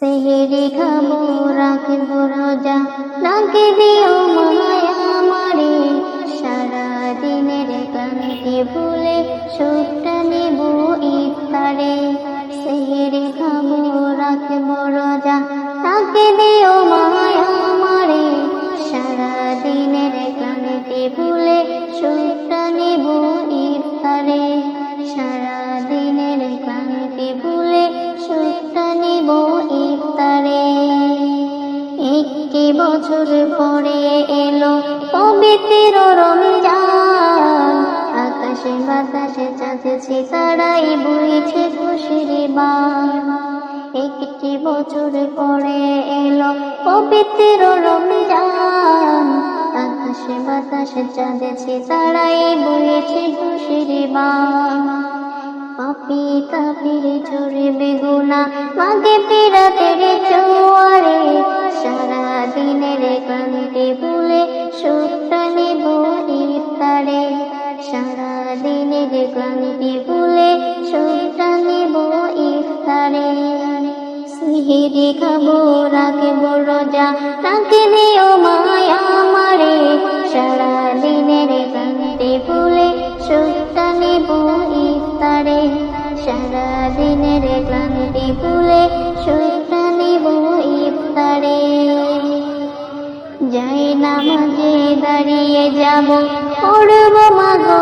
সেহেরি খাব, রাখব রোজা। ডাকে দিও মায়া আমারে সারা দিনের ক্লান্তি ভুলে সুখটা নেব ইফতারে। সেহেরি খাব, রাখব রোজা। ডাকে দিও মায়া আমারে সারা দিনের ক্লান্তি ভুলে সুখটা বছর পরে এলো পবিত্র রমজান আকাশে বাতাসে চাঁদেছে তারাই বইছে খুশির একটি বছর পরে এলো পবিত্র রমজান আকাশে বাতাসে চাঁদেছে তারাই বইছে খুশির পাপি তাপির চোরে বেগুনা মাগে পেরাতের চোয়ারে ক্লান্তি ভুলে সুখটা নেব ইফতারে। সিহিরি খাব, রাখব রোজা রাখে দিও মায়া মারে সারা দিনের ক্লান্তি ভুলে সুখটা নেব ইফতারে। সারা দিনের ক্লান্তি ভুলে সুখটা নেব ইফতারে। যাই নামাজে দাঁড়িয়ে যাব, পড়ব মাগো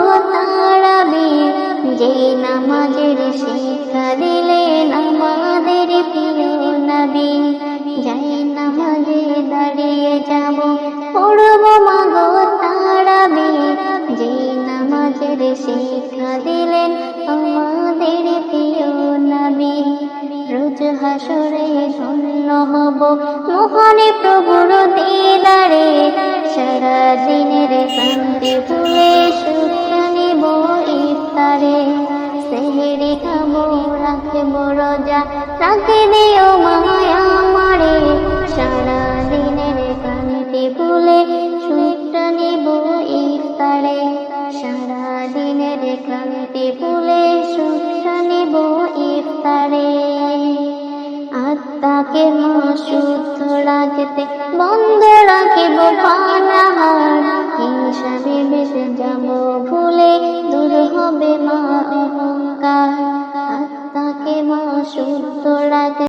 যে নামাজের শিক্ষা দিলেন আমাদের প্রিয় নবী। যাই নামাজে দাঁড়িয়ে যাব, পড়ব মাগো তারাবি যে নামাজের শিক্ষা দিলেন আমাদের প্রিয় নবী। রোজ হাসরে শূন্য হব, মহানে প্রভুর দিদারে। সারা দিনের শান্তি ভুলে সুখ রাখে দিও মায়া মারে সারা দিনের শান্তি ভুলে সুখ নিব ইফতারে। সারা দিনের ক্লান্তি ভুলে সুখ নিব ইফতারে। আত্মাকে মা শুদ্ধ রাখতে, বন্ধ রাখিব পানাহার। হিংসা বিবেশে যাব ভুলে, দূর হবে মা অহংকার। আত্মাকে মা শুদ্ধ